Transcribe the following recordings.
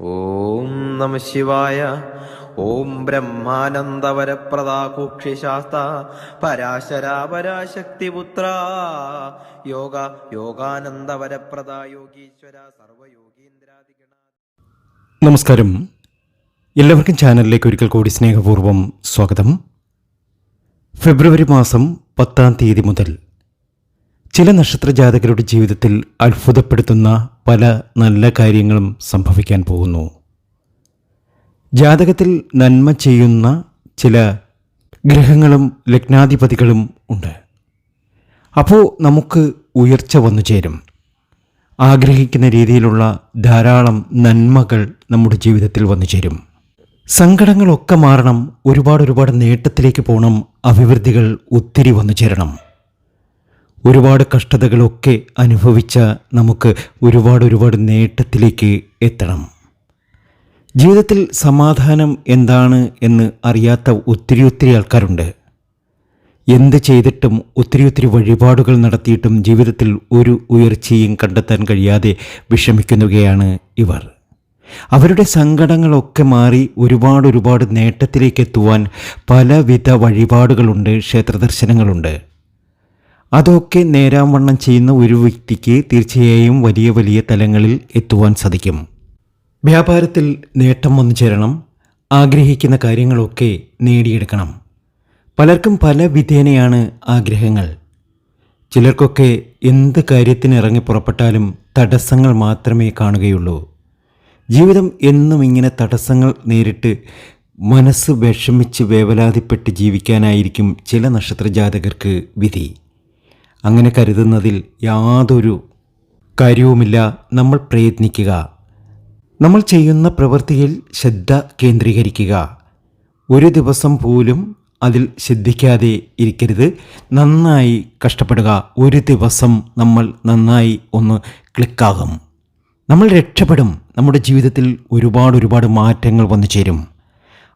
ഓം നമ ശിവായ. ഓം ബ്രഹ്മാനന്ദവരപ്രദാകൂക്ഷിശാസ്ത പരാശര പരാശക്തിപുത്ര യോഗ യോഗാനന്ദവരപ്രദാ. യോഗീശ്വര സർവയോഗീന്ദ്രാദിഗണ നമസ്കാരം. എല്ലാവർക്കും ചാനലിലേക്ക് ഒരിക്കൽ കൂടി സ്നേഹപൂർവം സ്വാഗതം. ഫെബ്രുവരി മാസം പത്താം തീയതി മുതൽ ചില നക്ഷത്ര ജാതകരുടെ ജീവിതത്തിൽ അത്ഭുതപ്പെടുത്തുന്ന പല നല്ല കാര്യങ്ങളും സംഭവിക്കാൻ പോകുന്നു. ജാതകത്തിൽ നന്മ ചെയ്യുന്ന ചില ഗ്രഹങ്ങളും ലഗ്നാധിപതികളും ഉണ്ട്. അപ്പോൾ നമുക്ക് ഉയർച്ച വന്നു ചേരും. ആഗ്രഹിക്കുന്ന രീതിയിലുള്ള ധാരാളം നന്മകൾ നമ്മുടെ ജീവിതത്തിൽ വന്നു ചേരും. സങ്കടങ്ങളൊക്കെ മാറണം ഒരുപാട് ഒരുപാട് നേട്ടത്തിലേക്ക് പോകണം അഭിവൃദ്ധികൾ ഒത്തിരി വന്നു ചേരണം. ഒരുപാട് കഷ്ടതകളൊക്കെ അനുഭവിച്ച നമുക്ക് ഒരുപാട് ഒരുപാട് നേട്ടത്തിലേക്ക് എത്തണം. ജീവിതത്തിൽ സമാധാനം എന്താണ് എന്ന് അറിയാത്ത ഒത്തിരി ഒത്തിരി ആൾക്കാരുണ്ട്. എന്ത് ചെയ്തിട്ടും ഒത്തിരി ഒത്തിരി വഴിപാടുകൾ നടത്തിയിട്ടും ജീവിതത്തിൽ ഒരു ഉയർച്ചയും കണ്ടെത്താൻ കഴിയാതെ വിഷമിക്കുന്നവയാണ് ഇവർ. അവരുടെ സങ്കടങ്ങളൊക്കെ മാറി ഒരുപാട് ഒരുപാട് നേട്ടത്തിലേക്ക് എത്തുവാൻ പലവിധ വഴിപാടുകളുണ്ട് ക്ഷേത്രദർശനങ്ങളുണ്ട്. അതൊക്കെ നേരാവണ്ണം ചെയ്യുന്ന ഒരു വ്യക്തിക്ക് തീർച്ചയായും വലിയ വലിയ തലങ്ങളിൽ എത്തുവാൻ സാധിക്കും. വ്യാപാരത്തിൽ നേട്ടം വന്നു ചേരണം. ആഗ്രഹിക്കുന്ന കാര്യങ്ങളൊക്കെ നേടിയെടുക്കണം. പലർക്കും പല വിധേനയാണ് ആഗ്രഹങ്ങൾ. ചിലർക്കൊക്കെ എന്ത് കാര്യത്തിന് ഇറങ്ങി പുറപ്പെട്ടാലും തടസ്സങ്ങൾ മാത്രമേ കാണുകയുള്ളൂ. ജീവിതം എന്നും ഇങ്ങനെ തടസ്സങ്ങൾ നേരിട്ട് മനസ്സ് വിഷമിച്ച് വേവലാതിപ്പെട്ട് ജീവിക്കാനായിരിക്കും ചില നക്ഷത്ര ജാതകർക്ക് വിധി. അങ്ങനെ കരുതുന്നതിൽ യാതൊരു കാര്യവുമില്ല നമ്മൾ പ്രയത്നിക്കുക. നമ്മൾ ചെയ്യുന്ന പ്രവൃത്തിയിൽ ശ്രദ്ധ കേന്ദ്രീകരിക്കുക. ഒരു ദിവസം പോലും അതിൽ ശ്രദ്ധിക്കാതെ ഇരിക്കരുത്. നന്നായി കഷ്ടപ്പെടുക. ഒരു ദിവസം നമ്മൾ നന്നായി ഒന്ന് ക്ലിക്കാകും. നമ്മൾ രക്ഷപ്പെടും. നമ്മുടെ ജീവിതത്തിൽ ഒരുപാട് ഒരുപാട് മാറ്റങ്ങൾ വന്നു ചേരും.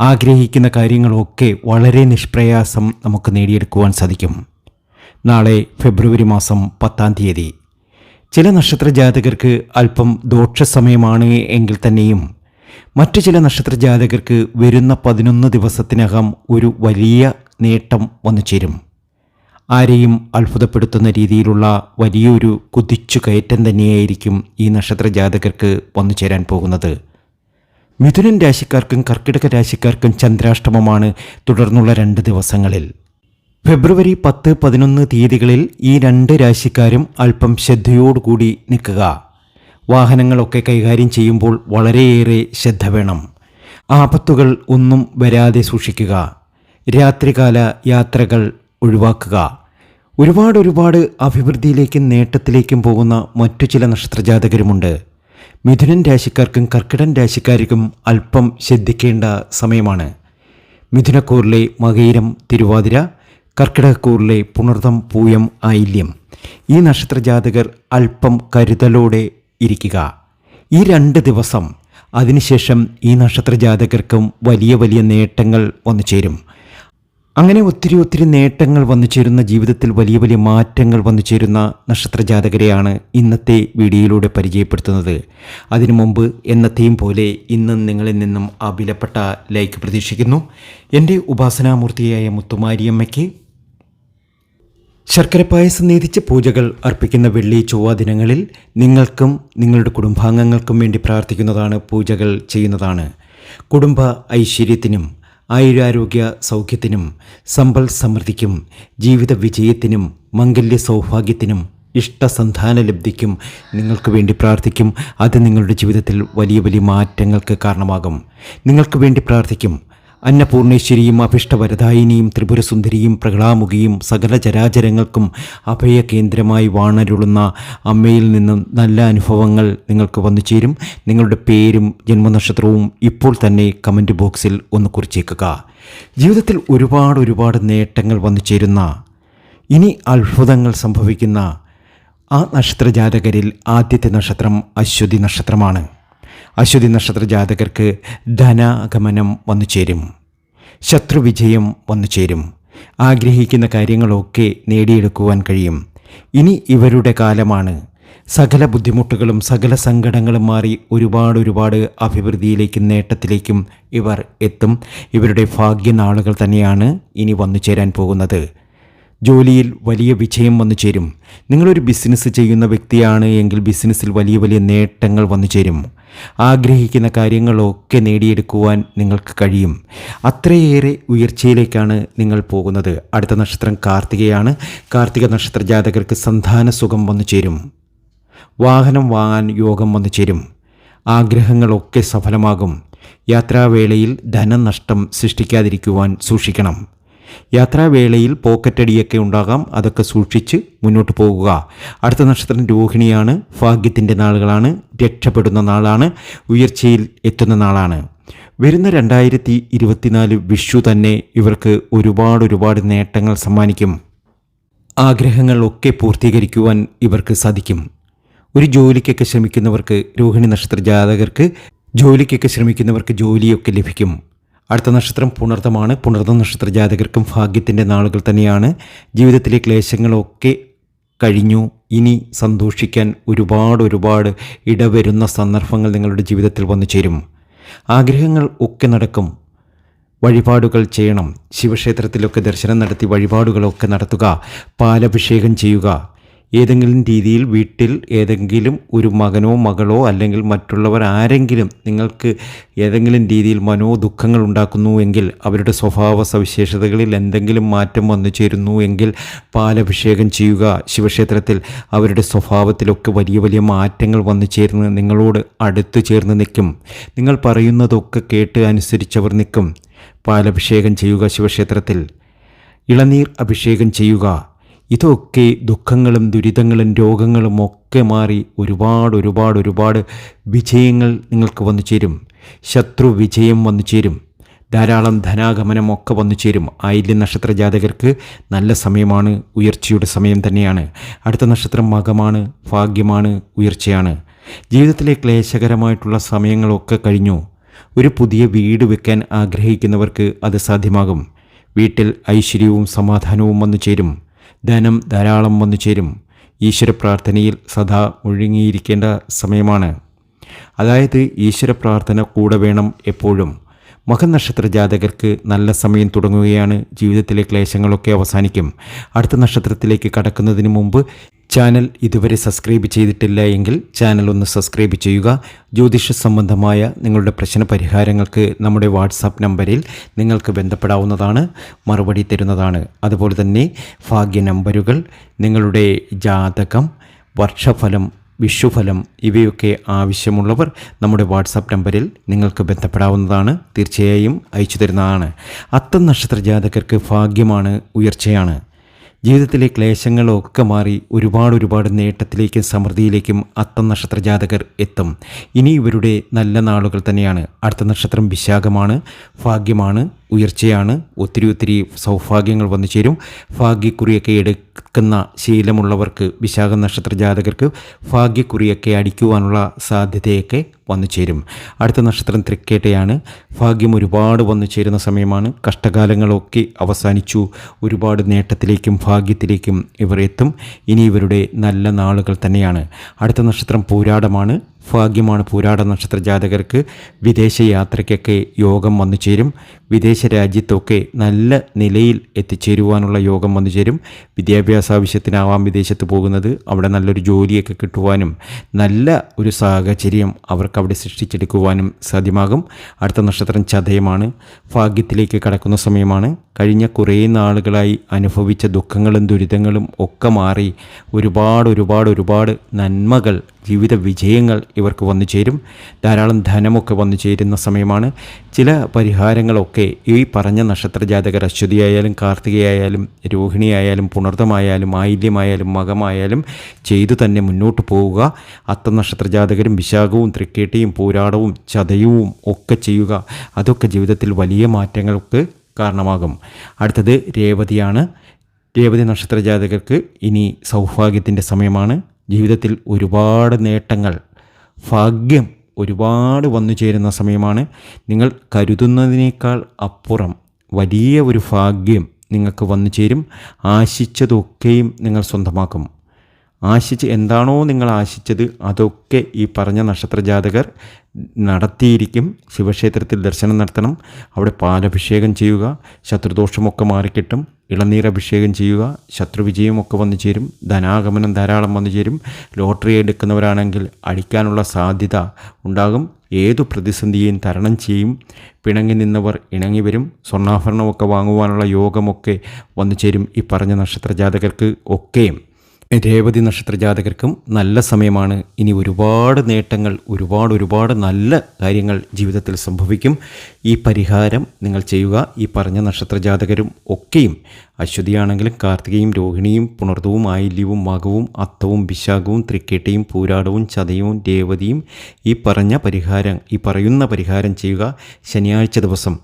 ആഗ്രഹിക്കുന്ന കാര്യങ്ങളൊക്കെ വളരെ നിഷ്പ്രയാസം നമുക്ക് നേടിയെടുക്കുവാൻ സാധിക്കും. നാളെ ഫെബ്രുവരി മാസം പത്താം തീയതി. ചില നക്ഷത്ര ജാതകർക്ക് അല്പം ദോഷസമയമാണ് എങ്കിൽ തന്നെയും മറ്റു ചില നക്ഷത്ര ജാതകർക്ക് വരുന്ന പതിനൊന്ന് ദിവസത്തിനകം ഒരു വലിയ നേട്ടം വന്നു ചേരും. ആരെയും അത്ഭുതപ്പെടുത്തുന്ന രീതിയിലുള്ള വലിയൊരു കുതിച്ചു കയറ്റം തന്നെയായിരിക്കും ഈ നക്ഷത്ര ജാതകർക്ക് വന്നു ചേരാൻ പോകുന്നത്. മിഥുനൻ രാശിക്കാർക്കും കർക്കിടക രാശിക്കാർക്കും ചന്ദ്രാഷ്ടമമാണ് തുടർന്നുള്ള രണ്ട് ദിവസങ്ങളിൽ. ഫെബ്രുവരി പത്ത് പതിനൊന്ന് തീയതികളിൽ ഈ രണ്ട് രാശിക്കാരും അല്പം ശ്രദ്ധയോടുകൂടി നിൽക്കുക. വാഹനങ്ങളൊക്കെ കൈകാര്യം ചെയ്യുമ്പോൾ വളരെയേറെ ശ്രദ്ധ വേണം. ആപത്തുകൾ ഒന്നും വരാതെ സൂക്ഷിക്കുക. രാത്രികാല യാത്രകൾ ഒഴിവാക്കുക. ഒരുപാട് ഒരുപാട് അഭിവൃദ്ധിയിലേക്കും നേട്ടത്തിലേക്കും പോകുന്ന മറ്റു ചില നക്ഷത്രജാതകരുമുണ്ട്. മിഥുനൻ രാശിക്കാർക്കും കർക്കിടൻ രാശിക്കാർക്കും അല്പം ശ്രദ്ധിക്കേണ്ട സമയമാണ്. മിഥുനക്കൂറിലെ മകയിരം തിരുവാതിര കർക്കിടകക്കൂറിലെ പുണർതം പൂയം ആയില്യം. ഈ നക്ഷത്രജാതകർ അല്പം കരുതലോടെ ഇരിക്കുക. ഈ രണ്ട് ദിവസം അതിനുശേഷം ഈ നക്ഷത്രജാതകർക്കും വലിയ വലിയ നേട്ടങ്ങൾ വന്നു ചേരും. അങ്ങനെ ഒത്തിരി ഒത്തിരി നേട്ടങ്ങൾ വന്നു ചേരുന്ന ജീവിതത്തിൽ വലിയ വലിയ മാറ്റങ്ങൾ വന്നു ചേരുന്ന നക്ഷത്രജാതകരെയാണ് ഇന്നത്തെ വീഡിയോയിലൂടെ പരിചയപ്പെടുത്തുന്നത്. അതിനു മുമ്പ് എന്നത്തെയും പോലെ ഇന്നും നിങ്ങളിൽ നിന്നും ആ വിലപ്പെട്ട ലൈക്ക് പ്രതീക്ഷിക്കുന്നു. എന്റെ ഉപാസനാമൂർത്തിയായ മുത്തുമാരിയമ്മയ്ക്ക് ശർക്കര പായസം നീതിച്ച് പൂജകൾ അർപ്പിക്കുന്ന വെള്ളി ചൊവ്വ ദിനങ്ങളിൽ നിങ്ങൾക്കും നിങ്ങളുടെ കുടുംബാംഗങ്ങൾക്കും വേണ്ടി പ്രാർത്ഥിക്കുന്നതാണ് പൂജകൾ ചെയ്യുന്നതാണ്. കുടുംബ ഐശ്വര്യത്തിനും ആയുരാരോഗ്യ സൗഖ്യത്തിനും സമ്പൽ സമൃദ്ധിക്കും ജീവിത വിജയത്തിനും മംഗല്യ സൗഭാഗ്യത്തിനും ഇഷ്ടസന്ധാന ലബ്ധിക്കും നിങ്ങൾക്ക് വേണ്ടി പ്രാർത്ഥിക്കും. അത് നിങ്ങളുടെ ജീവിതത്തിൽ വലിയ വലിയ മാറ്റങ്ങൾക്ക് കാരണമാകും. നിങ്ങൾക്ക് വേണ്ടി പ്രാർത്ഥിക്കും. അന്നപൂർണേശ്വരിയും അഭിഷ്ടവരദായിനിയും ത്രിപുരസുന്ദരിയും പ്രകളാമുഖിയും സകല ചരാചരങ്ങൾക്കും അഭയകേന്ദ്രമായി വാണരുളുന്ന അമ്മയിൽ നിന്നും നല്ല അനുഭവങ്ങൾ നിങ്ങൾക്ക് വന്നു ചേരും. നിങ്ങളുടെ പേരും ജന്മനക്ഷത്രവും ഇപ്പോൾ തന്നെ കമന്റ് ബോക്സിൽ ഒന്ന് കുറിച്ചേക്കുക. ജീവിതത്തിൽ ഒരുപാട് ഒരുപാട് നേട്ടങ്ങൾ വന്നു ചേരുന്ന ഇനി അത്ഭുതങ്ങൾ സംഭവിക്കുന്ന ആ നക്ഷത്രജാതകരിൽ ആദ്യത്തെ നക്ഷത്രം അശ്വതി നക്ഷത്രമാണ്. അശ്വതി നക്ഷത്ര ജാതകർക്ക് ധനാഗമനം വന്നു ചേരും. ശത്രുവിജയം വന്നു ചേരും. ആഗ്രഹിക്കുന്ന കാര്യങ്ങളൊക്കെ നേടിയെടുക്കുവാൻ കഴിയും. ഇനി ഇവരുടെ കാലമാണ്. സകല ബുദ്ധിമുട്ടുകളും സകല സങ്കടങ്ങളും മാറി ഒരുപാട് ഒരുപാട് അഭിവൃദ്ധിയിലേക്കും നേട്ടത്തിലേക്കും ഇവർ എത്തും. ഇവരുടെ ഭാഗ്യനാളുകൾ തന്നെയാണ് ഇനി വന്നു ചേരാൻ പോകുന്നത്. ജോലിയിൽ വലിയ വിജയം വന്നു ചേരും. നിങ്ങളൊരു ബിസിനസ് ചെയ്യുന്ന വ്യക്തിയാണ് എങ്കിൽ ബിസിനസ്സിൽ വലിയ വലിയ നേട്ടങ്ങൾ വന്നു ചേരും. ആഗ്രഹിക്കുന്ന കാര്യങ്ങളൊക്കെ നേടിയെടുക്കുവാൻ നിങ്ങൾക്ക് കഴിയും. അത്രയേറെ ഉയർച്ചയിലേക്കാണ് നിങ്ങൾ പോകുന്നത്. അടുത്ത നക്ഷത്രം കാർത്തികയാണ്. കാർത്തിക നക്ഷത്ര ജാതകർക്ക് സന്താന സുഖം വന്നു ചേരും. വാഹനം വാങ്ങാൻ യോഗം വന്നു ചേരും. ആഗ്രഹങ്ങളൊക്കെ സഫലമാകും. യാത്രാവേളയിൽ ധനനഷ്ടം സൃഷ്ടിക്കാതിരിക്കുവാൻ സൂക്ഷിക്കണം. യാത്രാവേളയിൽ പോക്കറ്റടിയൊക്കെ ഉണ്ടാകാം. അതൊക്കെ സൂക്ഷിച്ച് മുന്നോട്ട് പോകുക. അടുത്ത നക്ഷത്രം രോഹിണിയാണ്. ഭാഗ്യത്തിന്റെ നാളുകളാണ്. രക്ഷപ്പെടുന്ന നാളാണ്. ഉയർച്ചയിൽ എത്തുന്ന നാളാണ്. വരുന്ന രണ്ടായിരത്തി ഇരുപത്തിനാല് വിഷു തന്നെ ഇവർക്ക് ഒരുപാട് ഒരുപാട് നേട്ടങ്ങൾ സമ്മാനിക്കും. ആഗ്രഹങ്ങളൊക്കെ പൂർത്തീകരിക്കുവാൻ ഇവർക്ക് സാധിക്കും. ഒരു ജോലിക്കൊക്കെ ശ്രമിക്കുന്നവർക്ക് രോഹിണി നക്ഷത്ര ജാതകർക്ക് ജോലിക്കൊക്കെ ശ്രമിക്കുന്നവർക്ക് ജോലിയൊക്കെ ലഭിക്കും. അടുത്ത നക്ഷത്രം പുണർത്തമാണ് പുണർത്ത നക്ഷത്ര ജാതകർക്കും ഭാഗ്യത്തിന്റെ നാളുകൾ തന്നെയാണ്. ജീവിതത്തിലെ ക്ലേശങ്ങളൊക്കെ കഴിഞ്ഞു. ഇനി സന്തോഷിക്കാൻ ഒരുപാട് ഒരുപാട് ഇടവരുന്ന സന്ദർഭങ്ങൾ നിങ്ങളുടെ ജീവിതത്തിൽ വന്നു ചേരും. ആഗ്രഹങ്ങൾ ഒക്കെ നടക്കും. വഴിപാടുകൾ ചെയ്യണം. ശിവക്ഷേത്രത്തിലൊക്കെ ദർശനം നടത്തി വഴിപാടുകളൊക്കെ നടത്തുക. പാലഭിഷേകം ചെയ്യുക. ഏതെങ്കിലും രീതിയിൽ വീട്ടിൽ ഏതെങ്കിലും ഒരു മകനോ മകളോ അല്ലെങ്കിൽ മറ്റുള്ളവർ ആരെങ്കിലും നിങ്ങൾക്ക് ഏതെങ്കിലും രീതിയിൽ മനോദുഃഖങ്ങൾ ഉണ്ടാക്കുന്നു എങ്കിൽ അവരുടെ സ്വഭാവ സവിശേഷതകളിൽ എന്തെങ്കിലും മാറ്റം വന്നു ചേരുന്നു എങ്കിൽ പാലഭിഷേകം ചെയ്യുക. ശിവക്ഷേത്രത്തിൽ അവരുടെ സ്വഭാവത്തിലൊക്കെ വലിയ വലിയ മാറ്റങ്ങൾ വന്നു ചേർന്ന് നിങ്ങളോട് അടുത്തു ചേർന്ന് നിൽക്കും. നിങ്ങൾ പറയുന്നതൊക്കെ കേട്ട് അനുസരിച്ചവർ നിൽക്കും. പാലഭിഷേകം ചെയ്യുക ശിവക്ഷേത്രത്തിൽ. ഇളനീർ അഭിഷേകം ചെയ്യുക. ഇതൊക്കെ ദുഃഖങ്ങളും ദുരിതങ്ങളും രോഗങ്ങളും ഒക്കെ മാറി ഒരുപാട് ഒരുപാട് ഒരുപാട് വിജയങ്ങൾ നിങ്ങൾക്ക് വന്നു ചേരും. ശത്രു വിജയം വന്നു ചേരും. ധാരാളം ധനാഗമനം ഒക്കെ വന്നു ചേരും. ആയില്യ നക്ഷത്ര ജാതകർക്ക് നല്ല സമയമാണ് ഉയർച്ചയുടെ സമയം തന്നെയാണ്. അടുത്ത നക്ഷത്രം മകമാണ് ഭാഗ്യമാണ് ഉയർച്ചയാണ്. ജീവിതത്തിലെ ക്ലേശകരമായിട്ടുള്ള സമയങ്ങളൊക്കെ കഴിഞ്ഞു. ഒരു പുതിയ വീട് വെക്കാൻ ആഗ്രഹിക്കുന്നവർക്ക് അത് സാധ്യമാകും. വീട്ടിൽ ഐശ്വര്യവും സമാധാനവും വന്നു ചേരും. ധനം ധാരാളം വന്നു ചേരും. ഈശ്വര പ്രാർത്ഥനയിൽ സദാ ഒഴുങ്ങിയിരിക്കേണ്ട സമയമാണ്. അതായത് ഈശ്വര പ്രാർത്ഥന കൂടെ വേണം എപ്പോഴും. മകനക്ഷത്ര ജാതകർക്ക് നല്ല സമയം തുടങ്ങുകയാണ്. ജീവിതത്തിലെ ക്ലേശങ്ങളൊക്കെ അവസാനിക്കും. അടുത്ത നക്ഷത്രത്തിലേക്ക് കടക്കുന്നതിന് മുമ്പ് ചാനൽ ഇതുവരെ സബ്സ്ക്രൈബ് ചെയ്തിട്ടില്ല എങ്കിൽ ചാനൽ ഒന്ന് സബ്സ്ക്രൈബ് ചെയ്യുക. ജ്യോതിഷ സംബന്ധമായ നിങ്ങളുടെ പ്രശ്ന പരിഹാരങ്ങൾക്ക് നമ്മുടെ വാട്സാപ്പ് നമ്പറിൽ നിങ്ങൾക്ക് ബന്ധപ്പെടാവുന്നതാണ്. മറുപടി തരുന്നതാണ്. അതുപോലെ തന്നെ ഭാഗ്യ നമ്പറുകൾ നിങ്ങളുടെ ജാതകം വർഷഫലം വിഷുഫലം ഇവയൊക്കെ ആവശ്യമുള്ളവർ നമ്മുടെ വാട്സാപ്പ് നമ്പറിൽ നിങ്ങൾക്ക് ബന്ധപ്പെടാവുന്നതാണ്. തീർച്ചയായും അയച്ചു തരുന്നതാണ്. അത്തം നക്ഷത്ര ജാതകർക്ക് ഭാഗ്യമാണ് ഉയർച്ചയാണ്. ജീവിതത്തിലെ ക്ലേശങ്ങളൊക്കെ മാറി ഒരുപാട് ഒരുപാട് നേട്ടത്തിലേക്കും സമൃദ്ധിയിലേക്കും അത്ത നക്ഷത്ര ജാതകർ എത്തും. ഇനി ഇവരുടെ നല്ല നാളുകൾ തന്നെയാണ്. അടുത്ത നക്ഷത്രം വിശാഖമാണ് ഭാഗ്യമാണ്. ഉയർച്ചയാണ്. ഒത്തിരി ഒത്തിരി സൗഭാഗ്യങ്ങൾ വന്നു ചേരും. ഭാഗ്യക്കുറിയൊക്കെ എടുക്കുന്ന ശീലമുള്ളവർക്ക് വിശാഖ നക്ഷത്ര ജാതകർക്ക് ഭാഗ്യക്കുറിയൊക്കെ അടിക്കുവാനുള്ള സാധ്യതയൊക്കെ വന്നു ചേരും. അടുത്ത നക്ഷത്രം തൃക്കേട്ടയാണ്. ഭാഗ്യം ഒരുപാട് വന്നു ചേരുന്ന സമയമാണ്. കഷ്ടകാലങ്ങളൊക്കെ അവസാനിച്ചു. ഒരുപാട് നേട്ടത്തിലേക്കും ഭാഗ്യത്തിലേക്കും ഇവർ എത്തും. ഇനി ഇവരുടെ നല്ല നാളുകൾ തന്നെയാണ്. അടുത്ത നക്ഷത്രം പൂരാടമാണ്. ഭാഗ്യമാണ് പൂരാട നക്ഷത്ര ജാതകർക്ക്. വിദേശ യാത്രയ്ക്കൊക്കെ യോഗം വന്നു ചേരും. വിദേശ രാജ്യത്തൊക്കെ നല്ല നിലയിൽ എത്തിച്ചേരുവാനുള്ള യോഗം വന്നു ചേരും. വിദ്യാഭ്യാസ ആവശ്യത്തിനാവാം വിദേശത്ത് പോകുന്നത്. അവിടെ നല്ലൊരു ജോലിയൊക്കെ കിട്ടുവാനും നല്ല ഒരു സാഹചര്യം അവർക്ക് അവിടെ സൃഷ്ടിച്ചെടുക്കുവാനും സാധ്യമാകും. അടുത്ത നക്ഷത്രം ചതയമാണ്. ഭാഗ്യത്തിലേക്ക് കടക്കുന്ന സമയമാണ്. കഴിഞ്ഞ കുറേ നാളുകളായി അനുഭവിച്ച ദുഃഖങ്ങളും ദുരിതങ്ങളും ഒക്കെ മാറി ഒരുപാട് ഒരുപാട് ഒരുപാട് നന്മകൾ ജീവിത വിജയങ്ങൾ ഇവർക്ക് വന്നു ചേരും. ധാരാളം ധനമൊക്കെ വന്നു ചേരുന്ന സമയമാണ്. ചില പരിഹാരങ്ങളൊക്കെ ഈ പറഞ്ഞ നക്ഷത്ര ജാതകർ അശ്വതിയായാലും കാർത്തികയായാലും രോഹിണിയായാലും പുണർതമായാലും ആയില്യമായാലും മകമായാലും ചെയ്തു തന്നെ മുന്നോട്ട് പോവുക. അത്ത നക്ഷത്ര ജാതകരും വിശാഖവും തൃക്കേട്ടയും പോരാടവും ചതയവും ഒക്കെ ചെയ്യുക. അതൊക്കെ ജീവിതത്തിൽ വലിയ മാറ്റങ്ങൾക്ക് കാരണമാകും. അടുത്തത് രേവതിയാണ്. രേവതി നക്ഷത്ര ജാതകർക്ക് ഇനി സൗഭാഗ്യത്തിന്റെ സമയമാണ്. ജീവിതത്തിൽ ഒരുപാട് നേട്ടങ്ങൾ ഭാഗ്യം ഒരുപാട് വന്നു ചേരുന്ന സമയമാണ്. നിങ്ങൾ കരുതുന്നതിനേക്കാൾ അപ്പുറം വലിയ ഒരു ഭാഗ്യം നിങ്ങൾക്ക് വന്നു ചേരും. ആശിച്ചതൊക്കെയും നിങ്ങൾ സ്വന്തമാക്കും. ആശിച്ച് എന്താണോ നിങ്ങൾ ആശിച്ചത് അതൊക്കെ ഈ പറഞ്ഞ നക്ഷത്രജാതകർ നടത്തിയിരിക്കും. ശിവക്ഷേത്രത്തിൽ ദർശനം നടത്തണം. അവിടെ പാലഭിഷേകം ചെയ്യുക. ശത്രുദോഷമൊക്കെ മാറിക്കിട്ടും. ഇളനീർ അഭിഷേകം ചെയ്യുക. ശത്രുവിജയമൊക്കെ വന്നു ചേരും. ധനാഗമനം ധാരാളം വന്നു ചേരും. ലോട്ടറി എടുക്കുന്നവരാണെങ്കിൽ അടിക്കാനുള്ള സാധ്യത ഉണ്ടാകും. ഏതു പ്രതിസന്ധിയെയും തരണം ചെയ്യും. പിണങ്ങി നിന്നവർ ഇണങ്ങി വരും. സ്വർണാഭരണമൊക്കെ വാങ്ങുവാനുള്ള യോഗമൊക്കെ വന്നു ചേരും ഈ പറഞ്ഞ നക്ഷത്രജാതകർക്ക് ഒക്കെയും. രേവതി നക്ഷത്ര ജാതകർക്കും നല്ല സമയമാണ്. ഇനി ഒരുപാട് നേട്ടങ്ങൾ ഒരുപാട് ഒരുപാട് നല്ല കാര്യങ്ങൾ ജീവിതത്തിൽ സംഭവിക്കും. ഈ പരിഹാരം നിങ്ങൾ ചെയ്യുക. ഈ പറഞ്ഞ നക്ഷത്ര ജാതകരും ഒക്കെയും അശ്വതിയാണെങ്കിലും കാർത്തികയും രോഹിണിയും പുണർദവും ആയില്യവും മകവും അത്തവും വിശാഖവും തൃക്കേട്ടയും പൂരാടവും ചതയവും രേവതിയും ഈ പറഞ്ഞ പരിഹാരം ഈ പറയുന്ന പരിഹാരം ചെയ്യുക. ശനിയാഴ്ച ദിവസം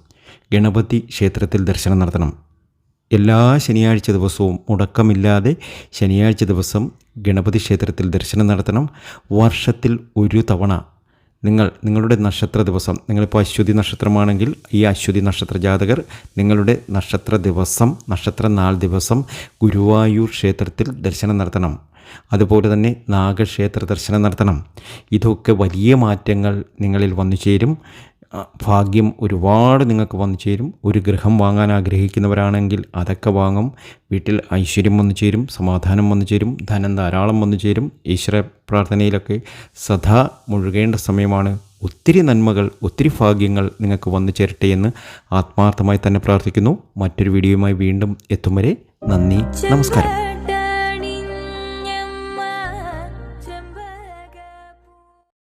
ഗണപതി ക്ഷേത്രത്തിൽ ദർശനം നടത്തണം. എല്ലാ ശനിയാഴ്ച ദിവസവും മുടക്കമില്ലാതെ ശനിയാഴ്ച ദിവസം ഗണപതി ക്ഷേത്രത്തിൽ ദർശനം നടത്തണം. വർഷത്തിൽ ഒരു തവണ നിങ്ങൾ നിങ്ങളുടെ നക്ഷത്ര ദിവസം നിങ്ങളിപ്പോൾ അശ്വതി നക്ഷത്രമാണെങ്കിൽ ഈ അശ്വതി നക്ഷത്ര ജാതകർ നിങ്ങളുടെ നക്ഷത്ര ദിവസം നക്ഷത്ര നാൾ ദിവസം ഗുരുവായൂർ ക്ഷേത്രത്തിൽ ദർശനം നടത്തണം. അതുപോലെ തന്നെ നാഗക്ഷേത്ര ദർശനം നടത്തണം. ഇതൊക്കെ വലിയ മാറ്റങ്ങൾ നിങ്ങളിൽ വന്നു ചേരും ഭാഗ്യം ഒരുപാട് നിങ്ങൾക്ക് വന്നു ചേരും. ഒരു ഗൃഹം വാങ്ങാൻ ആഗ്രഹിക്കുന്നവരാണെങ്കിൽ അതൊക്കെ വാങ്ങും. വീട്ടിൽ ഐശ്വര്യം വന്നു ചേരും സമാധാനം വന്നു ചേരും ധനം ധാരാളം വന്നു ചേരും. ഈശ്വര പ്രാർത്ഥനയിലൊക്കെ സദാ മുഴുകേണ്ട സമയമാണ്. ഒത്തിരി നന്മകൾ ഒത്തിരി ഭാഗ്യങ്ങൾ നിങ്ങൾക്ക് വന്നു ചേരട്ടെ എന്ന് ആത്മാർത്ഥമായി തന്നെ പ്രാർത്ഥിക്കുന്നു. മറ്റൊരു വീഡിയോയുമായി വീണ്ടും എത്തും വരെ നന്ദി നമസ്കാരം.